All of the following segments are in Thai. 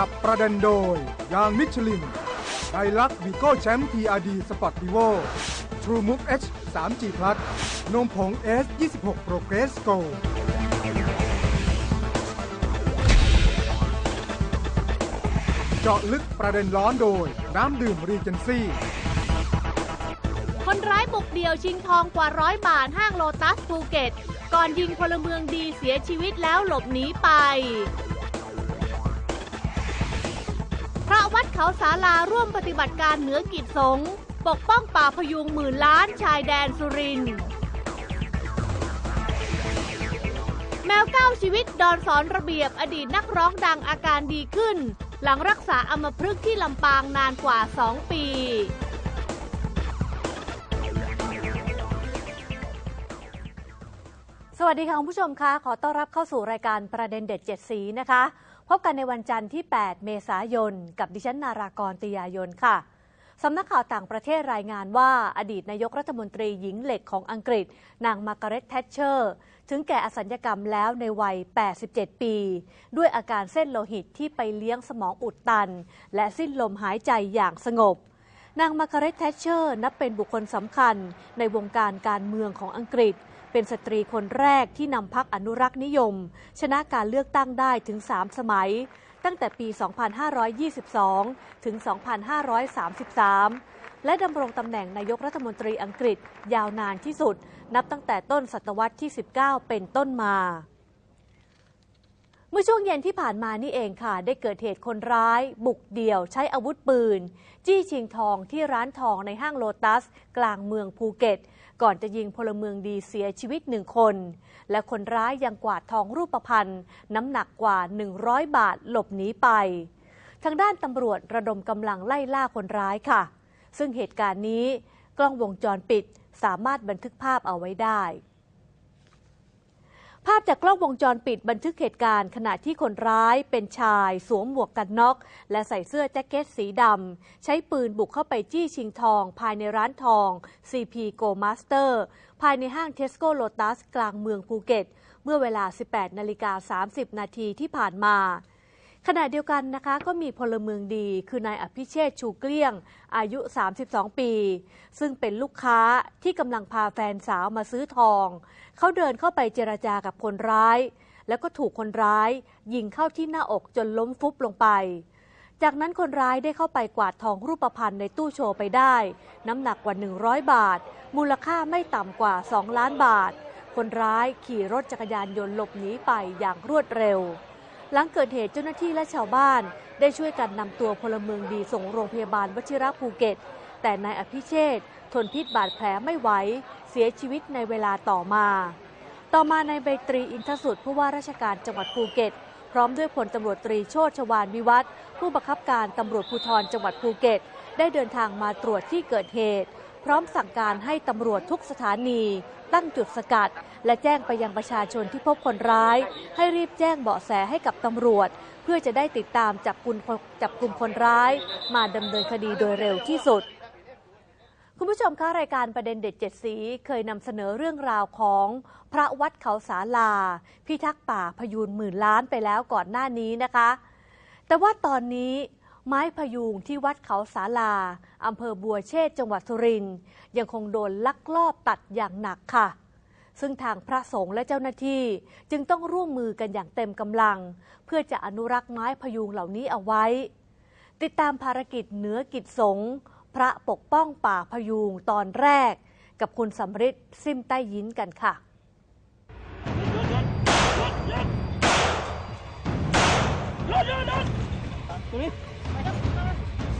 จับประเด็นโดย ยางมิชลินไดลักวีโก้แชมป์ TRD สปอร์ตดิโว True Move H 3G Plus นมผง S 26 Progress Go เจาะลึกประเด็นร้อนโดย น้ำดื่มรีเจนซี่ คนร้ายบุกเดี่ยวชิงทองกว่าร้อยบาทห้างโลตัสภูเก็ต ก่อนยิงพลเมืองดีเสียชีวิตแล้วหลบหนีไป วัดเขาสาลาร่วมปฏิบัติการเหนือกิจสงปกป้องป่าพยุงหมื่นล้านชายแดนสุรินทร์แมวเก้าชีวิตดอนสอนระเบียบอดีตนักร้องดังอาการดีขึ้น หลังรักษาอมพฤกษ์ที่ลำปางนานกว่า 2 ปีสวัสดีค่ะคุณผู้ชมคะขอต้อนรับเข้าสู่รายการประเด็นเด็ดเจ็ดสีนะคะ พบกันในวันจันทร์ที่ 8 เมษายน กับดิฉันนารากรติยายนค่ะสำนักข่าวต่างประเทศรายงานว่าอดีตนายกรัฐมนตรีหญิงเหล็กของอังกฤษ นางมาร์กาเร็ตแทชเชอร์ ถึงแก่อสัญญกรรมแล้วในวัย 87 ปี ด้วยอาการเส้นโลหิตที่ไปเลี้ยงสมองอุดตัน และสิ้นลมหายใจอย่างสงบ นางมาร์กาเร็ตแทชเชอร์นับเป็นบุคคลสำคัญในวงการการเมืองของอังกฤษ เป็นสตรีคนแรกที่นำพักอนุรักษ์นิยม ชนะการเลือกตั้งได้ถึง 3 สมัย ตั้งแต่ปี 2522 ถึง 2533 และดำรงตำแหน่งนายกรัฐมนตรีอังกฤษยาวนานที่สุด นับตั้งแต่ต้นศตวรรษที่ 19 เป็นต้นมา เมื่อช่วงเย็นที่ผ่านมานี่เองค่ะ ได้เกิดเหตุคนร้าย บุกเดี่ยวใช้อาวุธปืน จี้ชิงทองที่ร้านทองในห้างโลตัส กลางเมืองภูเก็ต ก่อนจะยิงพลเมืองดีเสียชีวิตหนึ่งคน และคนร้ายยังกวาดทองรูปพรรณน้ำหนักกว่า 100 บาทหลบหนีไป ทางด้านตำรวจระดมกำลังไล่ล่าคนร้ายค่ะ ซึ่งเหตุการณ์นี้ กล้องวงจรปิดสามารถบันทึกภาพเอาไว้ได้ ภาพจากกล้องวงจรปิดบันทึกเหตุการณ์ขณะที่คนร้ายเป็นชายสวมหมวกกันน็อก และใส่เสื้อแจ็คเก็ตสีดำ ใช้ปืนบุกเข้าไปจี้ชิงทอง ภายในร้านทอง CP Go Master ภายในห้าง Tesco Lotus กลางเมืองภูเก็ต เมื่อเวลา 18 นาฬิกา 30 นาทีที่ผ่านมา ขณะเดียวกันนะคะก็มีพลเมืองดีคือนายอภิเชษชูเกลี้ยง อายุ 32 ปี ซึ่งเป็นลูกค้าที่กำลังพาแฟนสาวมาซื้อทอง เขาเดินเข้าไปเจรจากับคนร้าย แล้วก็ถูกคนร้าย ยิงเข้าที่หน้าอกจนล้มฟุบลงไป จากนั้นคนร้ายได้เข้าไปกวาดทองรูปพรรณในตู้โชว์ไปได้ น้ำหนักกว่า 100 บาท มูลค่าไม่ต่ำกว่า 2 ล้านบาท คนร้ายขี่รถจักรยานยนต์หลบหนีไปอย่างรวดเร็ว หลังเกิดเหตุเจ้าหน้าที่และชาวบ้าน ได้ช่วยกันนำตัวพลเมืองดีส่งโรงพยาบาลวชิระภูเก็ต แต่นายอภิเชษทนพิษบาดแผลไม่ไหว เสียชีวิตในเวลาต่อมา ต่อมาในใบตรีอินทสุดผู้ว่าราชการจังหวัดภูเก็ต พร้อมด้วยพลตำรวจตรีโชติชวานวิวัฒผู้บังคับการตำรวจภูธรจังหวัดภูเก็ต ได้เดินทางมาตรวจที่เกิดเหตุ พร้อมสั่งการให้ตำรวจทุกสถานี ตั้งจุดสกัด และแจ้งไปยังประชาชนที่พบคนร้าย ให้รีบแจ้งเบาะแสให้กับตำรวจ เพื่อจะได้ติดตามจับกลุ่มจับกลุ่มคนร้าย มาดำเนินคดีโดยเร็วที่สุด คุณผู้ชมคะรายการประเด็นเด็ดเจ็ดสีเคยนำเสนอเรื่องราวของพระวัดเขาสาลา พิทักษ์ป่าพยูนหมื่นล้านไปแล้วก่อนหน้านี้นะคะ แต่ว่าตอนนี้ ไม้พยูงที่วัดเขาสาลาอำเภอบัวเชษจังหวัดสุรินทร์ยังคงโดนลักลอบตัดอย่างหนักค่ะ ซึ่งทางพระสงฆ์และเจ้าหน้าที่จึงต้องร่วมมือกันอย่างเต็มกำลัง เพื่อจะอนุรักษ์ไม้พยูงเหล่านี้เอาไว้ ติดตามภารกิจเหนือกิจสงฆ์พระปกป้องป่าพยูงตอนแรก กับคุณสำริดซิมใต้ยินกันค่ะ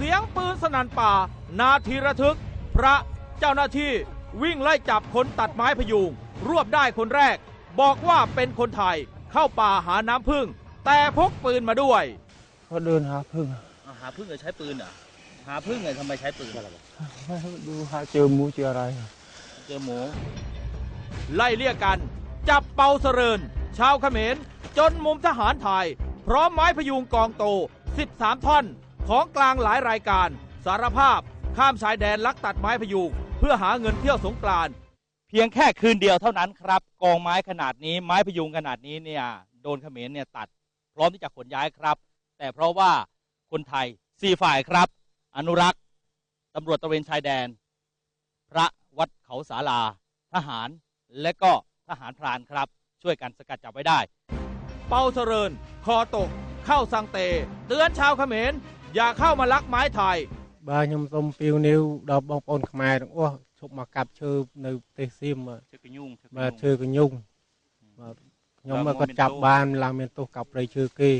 เสียงปืนสนั่นป่า นาทีระทึก พระเจ้าหน้าที่วิ่งไล่จับคนตัดไม้พยุง รวบได้คนแรก บอกว่าเป็นคนไทยเข้าป่าหาน้ำพึ่ง แต่พกปืนมาด้วยก็เดินหาพึ่งอ่าหาพึ่งเหรอใช้ปืนเหรอหาพึ่งไงทำไมใช้ปืนไม่ดูหาเจอหมูเจออะไรเจอหมูไล่เลี่ยกัน จับเปาเสริญ ชาวเขมรจนมุมทหารไทยพร้อมไม้พยุงกองโต 13 ท่อน ของกลางหลายรายการ สารภาพข้ามชายแดนลักตัดไม้พยุงเพื่อหาเงินเที่ยวสงกรานต์เพียงแค่คืนเดียวเท่านั้นครับกองไม้ขนาดนี้ไม้พยุงขนาดนี้เนี่ยโดนเขมรเนี่ยตัด พร้อมที่จะขนย้ายครับ แต่เพราะว่าคนไทยสี่ฝ่ายครับ อนุรักษ์ตำรวจตระเวนชายแดน พระวัดเขาสาลา ทหารและก็ทหารพรานครับ ช่วยกันสกัดจับไว้ได้ เปาเสริญ คอตก เข้าสังเต เตือนชาวเขมร อย่าเข้ามาลักไม้ไทย បើខ្ញុំសូមពៀវនាវដល់បងប្អូនខ្មែរទាំងអស់ឈប់មកកាប់ឈើនៅប្រទេសសៀមបាទ ឈើកኙងឈើក បាទឈើកញុងបាទខ្ញុំមកគាត់ចាប់បានឡើងមានទោសកាប់ព្រៃឈើគេ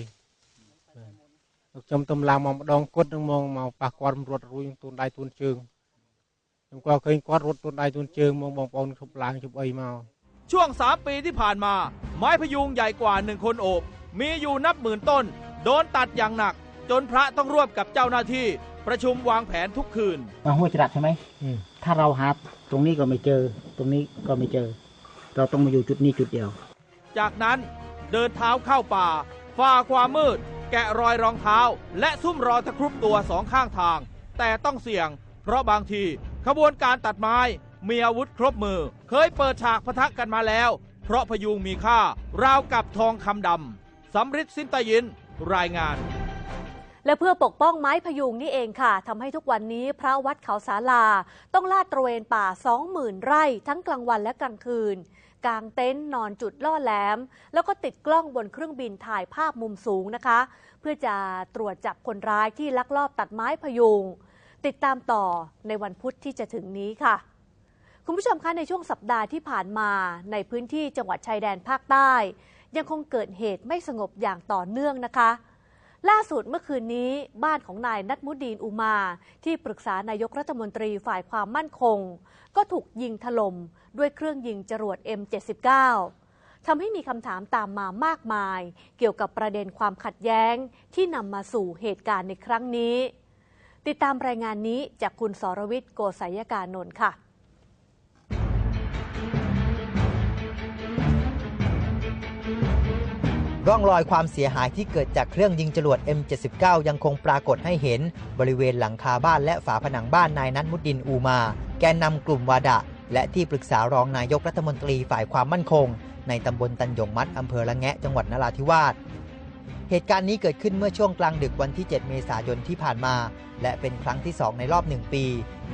បាទខ្ញុំទំឡើងមកម្ដងគាត់នឹងមកមកប៉ះគាត់រត់រួយទូនដៃទូនជើងខ្ញុំក៏ឃើញគាត់រត់ទូនដៃទូនជើងមកបងប្អូនឈប់ឡើងឈប់អីមក ช่วง 3 ปีที่ผ่านมา ไม้พยุงใหญ่กว่าหนึ่งคนโอบ มีอยู่นับหมื่นต้น โดนตัดอย่างหนัก จนพระต้องร่วมกับเจ้าหน้าที่ ประชุมวางแผนทุกคืนมาห้วยจรัสใช่ไหมอืมถ้าเราหาตรงนี้ก็ไม่เจอ ตรงนี้ก็ไม่เจอ เราต้องมาอยู่จุดนี้จุดเดียว จากนั้นเดินเท้าเข้าป่าฝ่าความมืด แกะรอยรองเท้า และซุ่มรอตะครุบตัวสองข้างทาง แต่ต้องเสี่ยง เพราะบางทีขบวนการตัดไม้มีอาวุธครบมือ เคยเปิดฉากพะทะกันมาแล้ว เพราะพยุงมีค่าราวกับทองคำดำสำริดสินตยินรายงาน และเพื่อปกป้องไม้พยุงนี่เองค่ะทำให้ทุกวันนี้พระวัดเขาสาลา ต้องลาดตระเวนป่า 20,000 ไร่ ทั้งกลางวันและกลางคืน กางเต็นท์นอนจุดล่อแหลม แล้วก็ติดกล้องบนเครื่องบินถ่ายภาพมุมสูงนะคะ เพื่อจะตรวจจับคนร้ายที่ลักลอบตัดไม้พยุง ติดตามต่อในวันพุธที่จะถึงนี้ค่ะคุณผู้ชมคะในช่วงสัปดาห์ที่ผ่านมาในพื้นที่จังหวัดชายแดนภาคใต้ ยังคงเกิดเหตุไม่สงบอย่างต่อเนื่องนะคะ ล่าสุดเมื่อคืนนี้บ้านของนายนัทมุดีนอุมา ที่ปรึกษานายกรัฐมนตรีฝ่ายความมั่นคง ก็ถูกยิงถล่มด้วยเครื่องยิงจรวด M79 ทำให้มีคำถามตามมามากมาย เกี่ยวกับประเด็นความขัดแย้งที่นำมาสู่เหตุการณ์ในครั้งนี้ ติดตามรายงานนี้จากคุณสรวิทย์โกศยการนนท์ค่ะ ร่องรอยความเสียหายที่เกิดจากเครื่องยิงจรวด M79 ยังคงปรากฏให้เห็น บริเวณหลังคาบ้านและฝาผนังบ้านนายนัทมุดดินอูมา แกนนำกลุ่มวาดะ และที่ปรึกษารองนายกรัฐมนตรีฝ่ายความมั่นคง ในตำบลตันยงมัดอำเภอละแงะจังหวัดนราธิวาสเหตุการณ์นี้เกิดขึ้นเมื่อช่วงกลางดึกวันที่ 7 เมษายนที่ผ่านมา และเป็นครั้งที่ 2 ในรอบหนึ่งปี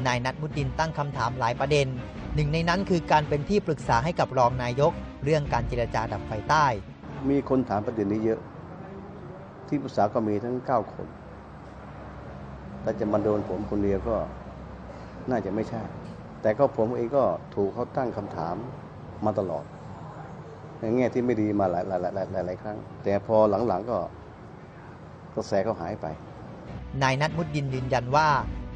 นายนัทมุดดินตั้งคำถามหลายประเด็น หนึ่งในนั้นคือการเป็นที่ปรึกษาให้กับรองนายก เรื่องการเจรจาดับไฟใต้ มีคนถามประเด็นนี้เยอะ ที่ปรึกษาก็มีทั้ง9คนแต่จะมาโดนผมคนเดียวก็น่าจะไม่ใช่ แต่ก็ผมเองก็ถูกเขาตั้งคำถามมาตลอด ในแง่ที่ไม่ดีมาหลายหลายหลายหลายหลายหลายครั้ง แต่พอหลังๆก็กระแสเขาหายไป นายนัทมุดดินยืนยันว่า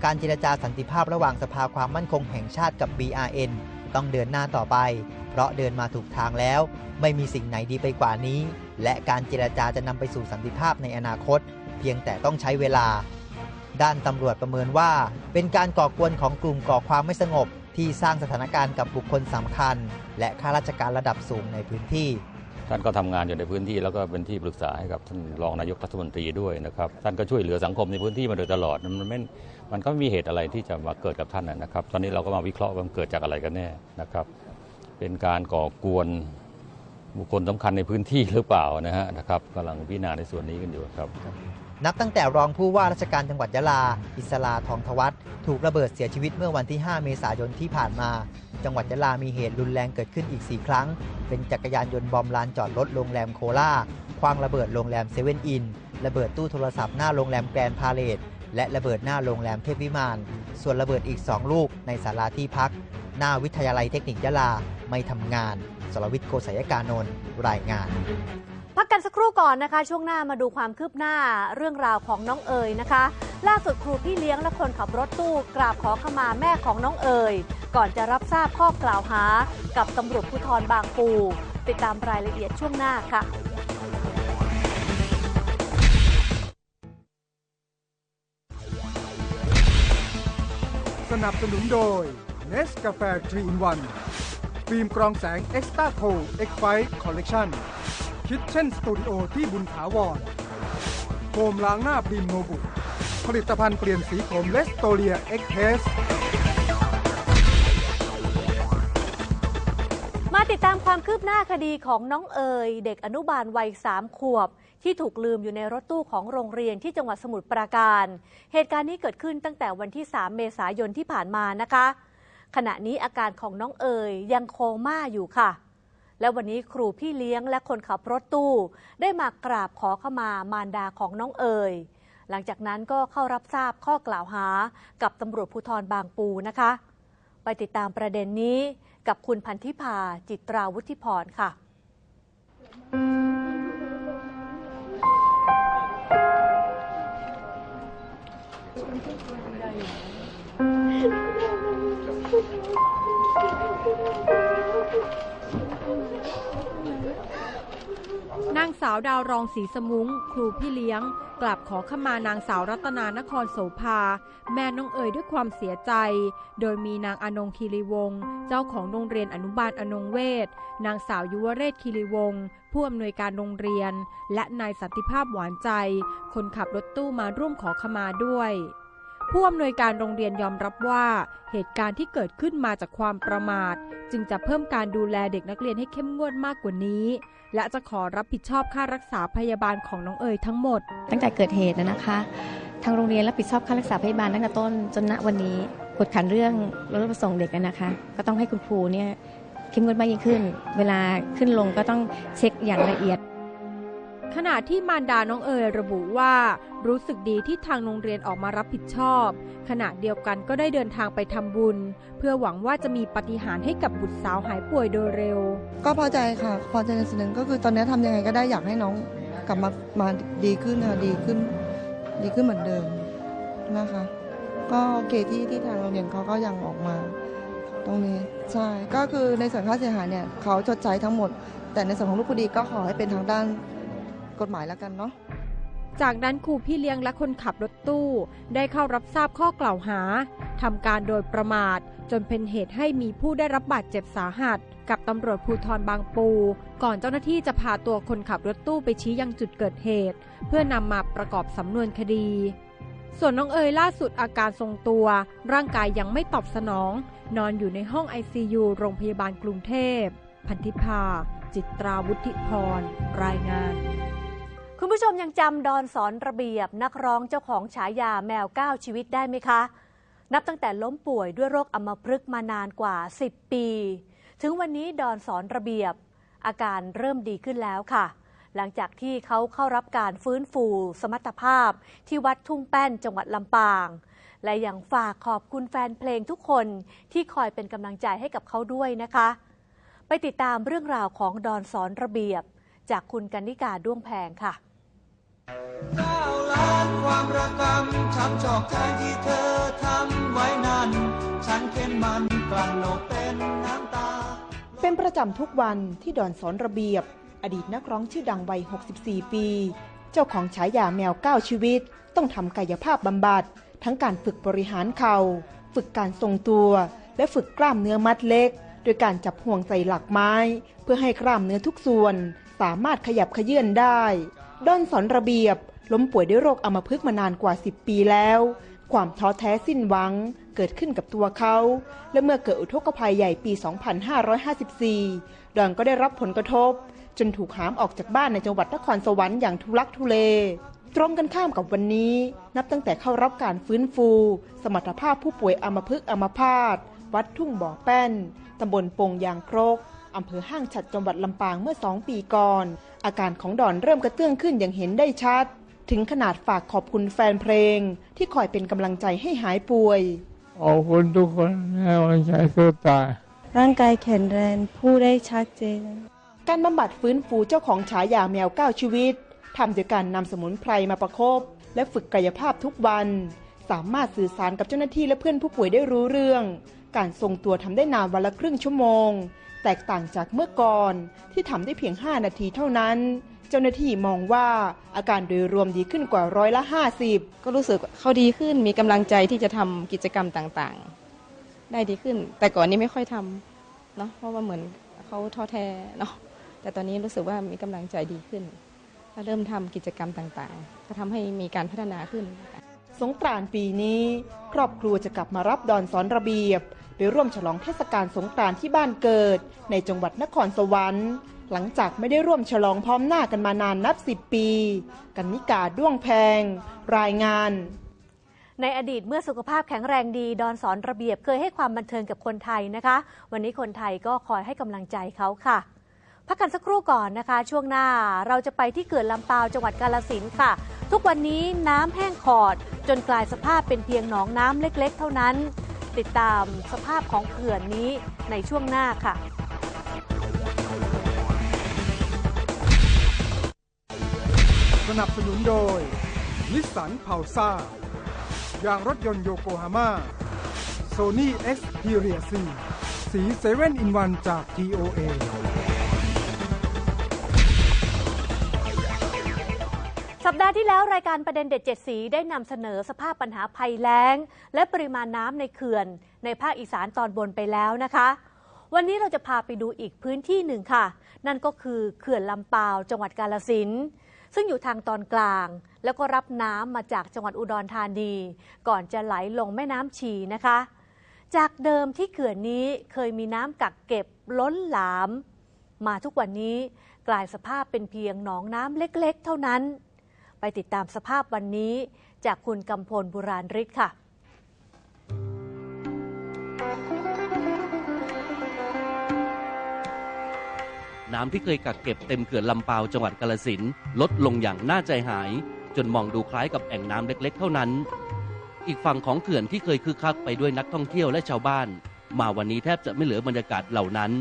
การเจรจาสันติภาพระหว่างสภาความมั่นคงแห่งชาติกับ BRN ต้องเดินหน้าต่อไป เพราะเดินมาถูกทางแล้ว ไม่มีสิ่งไหนดีไปกว่านี้ และการเจรจาจะนำไปสู่สันติภาพในอนาคต เพียงแต่ต้องใช้เวลา ด้านตำรวจประเมินว่า เป็นการก่อกวนของกลุ่มก่อความไม่สงบ ที่สร้างสถานการณ์กับบุคคลสำคัญ และข้าราชการระดับสูงในพื้นที่ ท่านก็ทำงานอยู่ในพื้นที่แล้วก็เป็นที่ปรึกษาให้กับท่านรองนายกรัฐมนตรีด้วยนะครับท่านก็ช่วยเหลือสังคมในพื้นที่มาโดยตลอดมันไม่มันก็ไม่มีเหตุอะไรที่จะมาเกิดกับท่านนะครับ ตอนนี้เราก็มาวิเคราะห์ว่ามันเกิดจากอะไรกันแน่นะครับ เป็นการก่อกวนบุคคลสำคัญในพื้นที่หรือเปล่านะฮะนะครับกำลังพิจารณาในส่วนนี้กันอยู่ครับ นับตั้งแต่รองผู้ว่าราชการจังหวัดยะลา อิสลาทองทวัฒน์ถูกระเบิดเสียชีวิตเมื่อวันที่ 5 เมษายนที่ผ่านมา จังหวัดยะลามีเหตุรุนแรงเกิดขึ้นอีก 4 ครั้ง เป็นจักรยานยนต์บอมลานจอดรถโรงแรมโคลาคว้างระเบิดโรงแรมเซเว่นอิน ระเบิดตู้โทรศัพท์หน้าโรงแรมแกรนพาเลตและระเบิดหน้าโรงแรมเทพวิมาน ส่วนระเบิดอีก 2 ลูกในศาลาที่พัก หน้าวิทยาลัยเทคนิคยะลาไม่ทำงาน สรวิทย์โกศยการนนท์รายงาน พักกันสักครู่ก่อนนะคะ ช่วงหน้ามาดูความคืบหน้าเรื่องราวของน้องเอ๋ยนะคะ ล่าสุดครูพี่เลี้ยงและคนขับรถตู้กราบขอขมาแม่ของน้องเอ๋ยก่อนจะรับทราบข้อกล่าวหา กับตำรวจภูธรบางปู ติดตามรายละเอียดช่วงหน้าค่ะสนับสนุนโดย n e s กาแฟ3 in 1ฟิล์มกรองแสง Extra c o X Fight Collection Kitchen Studio ที่บุญถาวรโฟมล้างหน้าพรีมโนบุ ผลิตภัณฑ์เปลี่ยนสีผมเลสโตเลีย X t e s มาติดตามความคืบหน้าคดีของน้องเอ๋ยเด็กอนุบาลวัยสามขวบ ที่ถูกลืมอยู่ในรถตู้ของโรงเรียนที่จังหวัดสมุทรปราการ เหตุการณ์นี้เกิดขึ้นตั้งแต่วันที่ 3 เมษายนที่ผ่านมานะคะ ขณะนี้อาการของน้องเอ๋ยยังโคม่าอยู่ค่ะ และวันนี้ครูพี่เลี้ยงและคนขับรถตู้ ได้มากราบขอขมามารดาของน้องเอ๋ยหลังจากนั้นก็เข้ารับทราบข้อกล่าวหากับตำรวจภูธรบางปูนะคะ ไปติดตามประเด็นนี้กับคุณพันธิพาจิตราวุฒิพรค่ะ นางสาวดาวรองศรีสมุงครูพี่เลี้ยง กลับขอขมานางสาวรัตนานครโสภา แม่น้องเอ๋ยด้วยความเสียใจ โดยมีนางอนงคีรีวงศ์เจ้าของโรงเรียนอนุบาลอนงเวศนางสาวยุวเรศคีรีวงศ์ผู้อำนวยการโรงเรียน และนายสันติภาพหวานใจ คนขับรถตู้มาร่วมขอขมาด้วย ผู้อำนวยการโรงเรียนยอมรับว่า เหตุการณ์ที่เกิดขึ้นมาจากความประมาท จึงจะเพิ่มการดูแลเด็กนักเรียนให้เข้มงวดมากกว่านี้ และจะขอรับผิดชอบค่ารักษาพยาบาลของน้องเอ๋ยทั้งหมด ตั้งแต่เกิดเหตุนะคะ ทางโรงเรียนรับผิดชอบค่ารักษาพยาบาลตั้งแต่ต้นจนณวันนี้กดขันเรื่องรถรับส่งเด็กนะคะ ก็ต้องให้คุณครูเนี่ยเข้มงวดมากยิ่งขึ้น เวลาขึ้นลงก็ต้องเช็คอย่างละเอียด ขณะที่มารดาน้องเอ๋ยระบุว่า รู้สึกดีที่ทางโรงเรียนออกมารับผิดชอบ ขณะเดียวกันก็ได้เดินทางไปทำบุญ เพื่อหวังว่าจะมีปฏิหารให้กับบุตรสาวหายป่วยโดยเร็ว ก็พอใจค่ะ พอใจในส่วนหนึ่งก็คือตอนนี้ทำยังไงก็ได้อยากให้น้องกลับมามาดีขึ้นค่ะดีขึ้น ดีขึ้นเหมือนเดิมนะคะ ก็โอเคที่ที่ทางโรงเรียนเขาก็ยังออกมาตรงนี้ใช่ก็คือในส่วนค่าเสียหายเนี่ยเขาชดใช้ทั้งหมด แต่ในส่วนของลูกคดีก็ขอให้เป็นทางด้าน กฎหมายแล้วกันเนาะจากนั้นครูพี่เลี้ยงและคนขับรถตู้ ได้เข้ารับทราบข้อกล่าวหาทำการโดยประมาท จนเป็นเหตุให้มีผู้ได้รับบาดเจ็บสาหัส กับตำรวจภูธรบางปู ก่อนเจ้าหน้าที่จะพาตัวคนขับรถตู้ไปชี้ยังจุดเกิดเหตุ เพื่อนำมาประกอบสำนวนคดี ส่วนน้องเอ๋ยล่าสุดอาการทรงตัว ร่างกายยังไม่ตอบสนอง นอนอยู่ในห้อง ICU โรงพยาบาลกรุงเทพ พันธิพา จิตราวุฒิพร รายงาน ผู้ชมยังจำดอนสอนระเบียบ นักร้องเจ้าของฉายาแมว9ชีวิตได้ไหมคะ นับตั้งแต่ล้มป่วยด้วยโรคอัมพฤกษ์มานานกว่า 10 ปี ถึงวันนี้ดอนสอนระเบียบ อาการเริ่มดีขึ้นแล้วค่ะ หลังจากที่เขาเข้ารับการฟื้นฟู สมรรถภาพ ที่วัดทุ่งแป้นจังหวัดลำปาง และยังฝากขอบคุณแฟนเพลงทุกคนที่คอยเป็นกำลังใจให้กับเขาด้วยนะคะ ไปติดตามเรื่องราวของดอนสอนระเบียบ จากคุณกันนิกาด้วงแพงค่ะ ล้านความระกำช้ำชอกใจที่เธอทำไว้นั้น ฉันเข็นมันกลั่นออกเป็นน้ำตา เป็นประจำทุกวันที่ดอนสอนระเบียบ อดีตนักร้องชื่อดังวัย 64 ปี เจ้าของฉายาแมว9ชีวิต ต้องทำกายภาพบำบัด ทั้งการฝึกบริหารเขา่า ฝึกการทรงตัว และฝึกกล้ามเนื้อมัดเล็ก โดยการจับห่วงใส่หลักไม้ เพื่อให้กล้ามเนื้อทุกส่วน สามารถขยับขยื่นได้ ดอนสอนระเบียบ ล้มป่วยด้วยโรคอัมพฤกษ์มานานกว่า 10 ปีแล้ว ความท้อแท้สิ้นหวังเกิดขึ้นกับตัวเขา และเมื่อเกิดอุทกภัยใหญ่ปี 2554 ดอนก็ได้รับผลกระทบ จนถูกหามออกจากบ้านในจังหวัดนครสวรรค์อย่างทุลักทุเลตรงกันข้ามกับวันนี้ นับตั้งแต่เข้ารับการฟื้นฟู สมรรถภาพผู้ป่วยอัมพฤกษ์อัมพาตวัดทุ่งบ่อแป้น ตำบลปงยางครก อำเภอห้างฉัดจังหวัดลำปางเมื่อสองปีก่อน อาการของดอนเริ่มกระเตื้องขึ้นอย่างเห็นได้ชัด ถึงขนาดฝากขอบคุณแฟนเพลง ที่คอยเป็นกำลังใจให้หายป่วยขอบคุณทุกคนให้กำลังใจสู้ตายร่างกายแข็งแรงพูดได้ชัดเจน การบำบัดฟื้นฟูเจ้าของฉายาแมว9ชีวิตทำโดยการนำสมุนไพรมาประคบและฝึกกายภาพทุกวัน สามารถสื่อสารกับเจ้าหน้าที่และเพื่อนผู้ป่วยได้รู้เรื่อง การทรงตัวทำได้นานวันละครึ่งชั่วโมง แตกต่างจากเมื่อก่อนที่ทำได้เพียง 5 นาทีเท่านั้น เจ้าหน้าที่มองว่าอาการโดยรวมดีขึ้นกว่าร้อยละ 50 ก็รู้สึกเขาดีขึ้นมีกำลังใจที่จะทำกิจกรรมต่างๆ ได้ดีขึ้น แต่ก่อนนี้ไม่ค่อยทำเนาะเพราะว่าเหมือนเขาท้อแท้เนาะแต่ตอนนี้รู้สึกว่ามีกำลังใจดีขึ้นก็เริ่มทำกิจกรรมต่างๆ ก็ทำให้มีการพัฒนาขึ้น สงกรานต์ปีนี้ ครอบครัวจะกลับมารับดอนสอนระเบียบ ไปร่วมฉลองเทศกาลสงกรานต์ที่บ้านเกิด ในจังหวัดนครสวรรค์ หลังจากไม่ได้ร่วมฉลองพร้อมหน้ากันมานานนับสิบปี กันนิกาด้วงแพง รายงานในอดีตเมื่อสุขภาพแข็งแรงดี ดอนสอนระเบียบเคยให้ความบันเทิงกับคนไทยนะคะ วันนี้คนไทยก็คอยให้กำลังใจเขาค่ะ พักกันสักครู่ก่อนนะคะ ช่วงหน้าเราจะไปที่เขื่อนลำปาวจังหวัดกาลสินค่ะ ทุกวันนี้น้ำแห้งขอด จนกลายสภาพเป็นเพียงหนองน้ำเล็กๆ เท่านั้น ติดตามสภาพของเขื่อนนี้ในช่วงหน้าค่ะสนับสนุนโดย นิสสันเผาซ่ายางรถยนต์โยโกฮาม่าโซนี่เอ็กซ์เทเรียซีสีเซเว่นอินวันจาก TOA สัปดาห์ที่แล้วรายการประเด็นเด็ดเจ็ดสีได้นำเสนอสภาพปัญหาภัยแล้ง และปริมาณน้ำในเขื่อน ในภาคอีสานตอนบนไปแล้วนะคะ วันนี้เราจะพาไปดูอีกพื้นที่หนึ่งค่ะ นั่นก็คือเขื่อนลำปาวจังหวัดกาลสินซึ่งอยู่ทางตอนกลาง แล้วก็รับน้ำมาจากจังหวัดอุดรธานี ก่อนจะไหลลงแม่น้ำชีนะคะ จากเดิมที่เขื่อนนี้เคยมีน้ำกักเก็บล้นหลาม มาทุกวันนี้กลายสภาพเป็นเพียงหนองน้ำเล็กๆ เท่านั้น ไปติดตามสภาพวันนี้ จากคุณกำพลบุราริศค่ะ น้ำที่เคยกักเก็บเต็มเขื่อนลำปาวจังหวัดกาลสินธุ์ลดลงอย่างน่าใจหาย จนมองดูคล้ายกับแอ่งน้ำเล็ก ๆ เท่านั้น อีกฝั่งของเขื่อนที่เคยคึกคักไปด้วยนักท่องเที่ยวและชาวบ้าน มาวันนี้แทบจะไม่เหลือบรรยากาศเหล่านั้น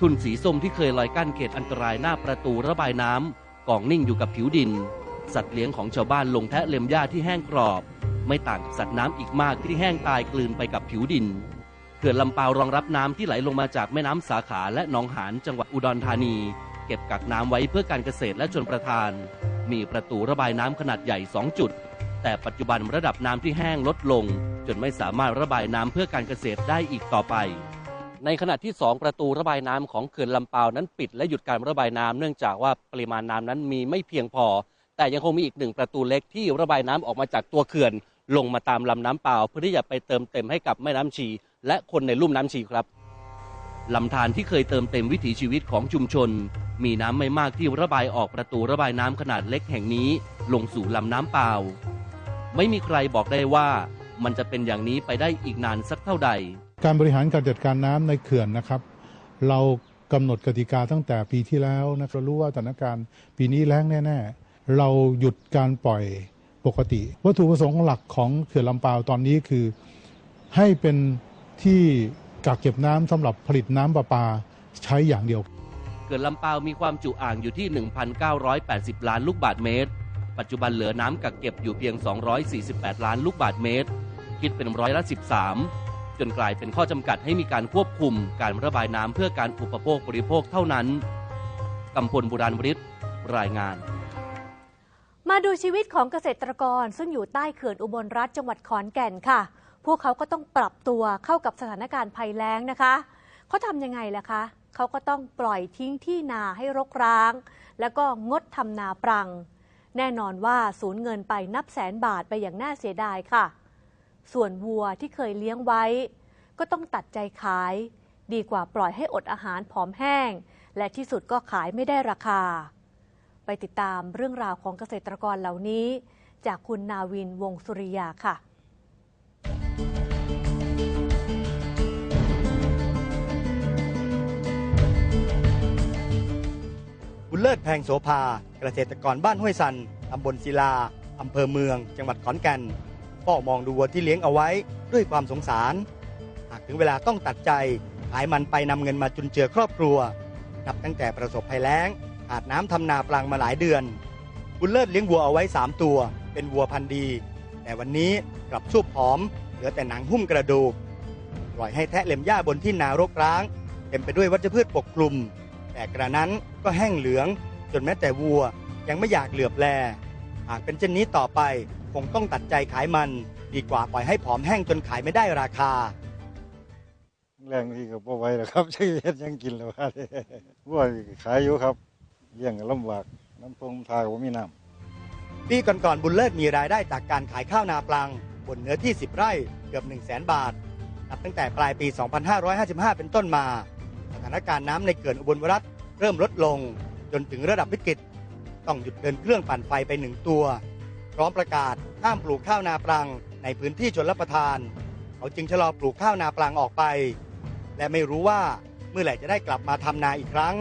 ทุนสีส้มที่เคยลอยกั้นเขตอันตรายหน้าประตูระบายน้ำกองนิ่งอยู่กับผิวดิน สัตว์เลี้ยงของชาวบ้านลงแทะเล็มหญ้าที่แห้งกรอบ ไม่ต่างกับสัตว์น้ำอีกมากที่แห้งตายกลืนไปกับผิวดินเขื่อนลำปาวรองรับน้ำที่ไหลลงมาจากแม่น้ำสาขาและหนองหานจังหวัดอุดรธานี เก็บกักน้ำไว้เพื่อการเกษตรและชนประทาน มีประตูระบายน้ำขนาดใหญ่ 2 จุด แต่ปัจจุบันระดับน้ำที่แห้งลดลง จนไม่สามารถระบายน้ำเพื่อการเกษตรได้อีกต่อไป ในขณะที่ 2 ประตูระบายน้ำของเขื่อนลำปาวนั้นปิดและหยุดการระบายน้ำเนื่องจากว่าปริมาณน้ำนั้นมีไม่เพียงพอ แต่ยังคงมีอีกหนึ่งประตูเล็กที่ระบายน้ำออกมาจากตัวเขื่อน ลงมาตามลำน้ำเปล่า เพื่อที่จะไปเติมเต็มให้กับแม่น้ำชี และคนในลุ่มน้ำชีครับลำธารที่เคยเติมเต็มวิถีชีวิตของชุมชน มีน้ำไม่มากที่ระบายออกประตูระบายน้ำขนาดเล็กแห่งนี้ ลงสู่ลำน้ำเปล่า ไม่มีใครบอกได้ว่ามันจะเป็นอย่างนี้ไปได้อีกนานสักเท่าใด การบริหารการจัดการน้ำในเขื่อนนะครับ เรากำหนดกติกาตั้งแต่ปีที่แล้วนะเรารู้ว่าสถานการณ์ปีนี้แล้งแน่ ๆ เราหยุดการปล่อยปกติ วัตถุประสงค์หลักของเขื่อนลำปาวตอนนี้คือ ให้เป็นที่กักเก็บน้ำสำหรับผลิตน้ำประปาใช้อย่างเดียว เขื่อนลำปาวมีความจุอ่างอยู่ที่ 1,980 ล้านลูกบาศก์เมตร ปัจจุบันเหลือน้ำกักเก็บอยู่เพียง 248 ล้านลูกบาศก์เมตร คิดเป็นร้อยละ 13 จนกลายเป็นข้อจำกัดให้มีการควบคุมการระบายน้ำเพื่อการอุปโภคบริโภคเท่านั้นกำพลบุราณบริษรายงาน มาดูชีวิตของเกษตรกร ซึ่งอยู่ใต้เขื่อนอุบลรัฐจังหวัดขอนแก่นค่ะ พวกเขาก็ต้องปรับตัวเข้ากับสถานการณ์ภัยแล้งนะคะเขาทำยังไงล่ะคะเขาก็ต้องปล่อยทิ้งที่นาให้รกร้าง แล้วก็งดทำนาปรัง แน่นอนว่าสูญเงินไปนับแสนบาทไปอย่างน่าเสียดายค่ะ ส่วนวัวที่เคยเลี้ยงไว้ ก็ต้องตัดใจขาย ดีกว่าปล่อยให้อดอาหารผอมแห้ง และที่สุดก็ขายไม่ได้ราคา ไปติดตามเรื่องราวของเกษตรกรเหล่านี้ จากคุณนาวินวงสุริยาค่ะบุญเลิศแพงโสภา เกษตรกรบ้านห้วยสันตำบลศิลาอำเภอเมือง จังหวัดขอนแก่นเฝ้ามองดูวัวที่เลี้ยงเอาไว้ด้วยความสงสาร หากถึงเวลาต้องตัดใจ ขายมันไปนำเงินมาจุนเจือครอบครัว นับตั้งแต่ประสบภัยแล้ง ขาดน้ำทำนาปลังมาหลายเดือน บุญเลิศเลี้ยงวัวเอาไว้ 3 ตัว เป็นวัวพันธุ์ดี แต่วันนี้กลับสูบผอม เหลือแต่หนังหุ้มกระดูก ปล่อยให้แทะเล็มหญ้าบนที่นารกร้าง เต็มไปด้วยวัชพืชปกคลุม แต่กระนั้นก็แห้งเหลือง จนแม้แต่วัวยังไม่อยากเหลือบแล หากเป็นเช่นนี้ต่อไปคงต้องตัดใจขายมัน ดีกว่าปล่อยให้ผอมแห้งจนขายไม่ได้ราคาแรงที่ก็บ่ไวแล้วครับใช้เฮ็ดยังกินแล้วครับวัวขายอยู่ครับ เลี้ยงก็ลำบากน้ำพงทาก็บ่มีน้ำปีก่อนๆบุญเลิศมีรายได้จากการขายข้าวนาปลัง บนเนื้อที่ 10 ไร่เกือบ 1 0 0 0 0แบาทนับตั้งแต่ปลายปี 2555 เป็นต้นมา สถานการณ์น้ำในเขื่อนอุบลรัฐเริ่มลดลง จนถึงระดับวิกฤตต้องหยุดเดินเครื่องปั่นไฟไปหนึ่งตัว พร้อมประกาศห้ามปลูกข้าวนาปรังในพื้นที่ชนรับประทาน เขาจึงชะลอปลูกข้าวนาปรังออกไป และไม่รู้ว่าเมื่อไหร่จะได้กลับมาทำนาอีกครั้ง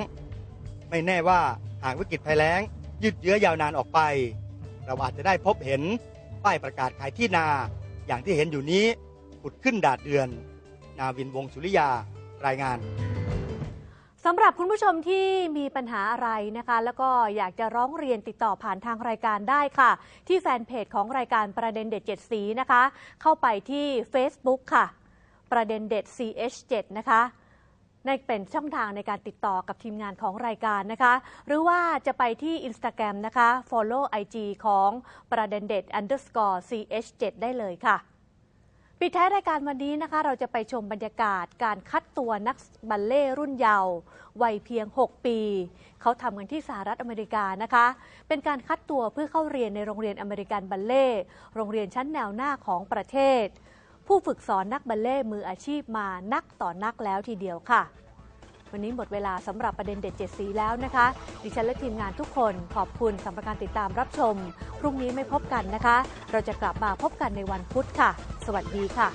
ไม่แน่ว่าหากวิกฤตภัยแล้ง ยืดเยื้อยาวนานออกไป เราอาจจะได้พบเห็นป้ายประกาศขายที่นา อย่างที่เห็นอยู่นี้ผุดขึ้นดาดเดือน นาวินวงสุริยารายงานสำหรับคุณผู้ชมที่มีปัญหาอะไรนะคะ แล้วก็อยากจะร้องเรียนติดต่อผ่านทางรายการได้ค่ะ ที่แฟนเพจของรายการประเด็นเด็ด7สีนะคะ เข้าไปที่ Facebook ค่ะ ประเด็นเด็ด CH7 นะคะ ในเป็นช่องทางในการติดต่อกับทีมงานของรายการนะคะ หรือว่าจะไปที่ Instagram นะคะ Follow IG ของประเด็นเด็ด underscore ch7 ได้เลยค่ะ ปิดท้ายรายการวันนี้นะคะ เราจะไปชมบรรยากาศการคัดตัวนักบัลเล่รุ่นเยาว์วัยเพียง 6 ปี เขาทำกันที่สหรัฐอเมริกานะคะ เป็นการคัดตัวเพื่อเข้าเรียนในโรงเรียนอเมริกันบัลเล่โรงเรียนชั้นแนวหน้าของประเทศ ผู้ฝึกสอนนักบัลเล่มืออาชีพมานักต่อนักแล้วทีเดียวค่ะ วันนี้หมดเวลาสำหรับประเด็นเด็ดเจ็ดสีแล้วนะคะ ดิฉันและทีมงานทุกคนขอบคุณสำหรับการติดตามรับชม พรุ่งนี้ไม่พบกันนะคะ เราจะกลับมาพบกันในวันพุธค่ะ สวัสดีค่ะ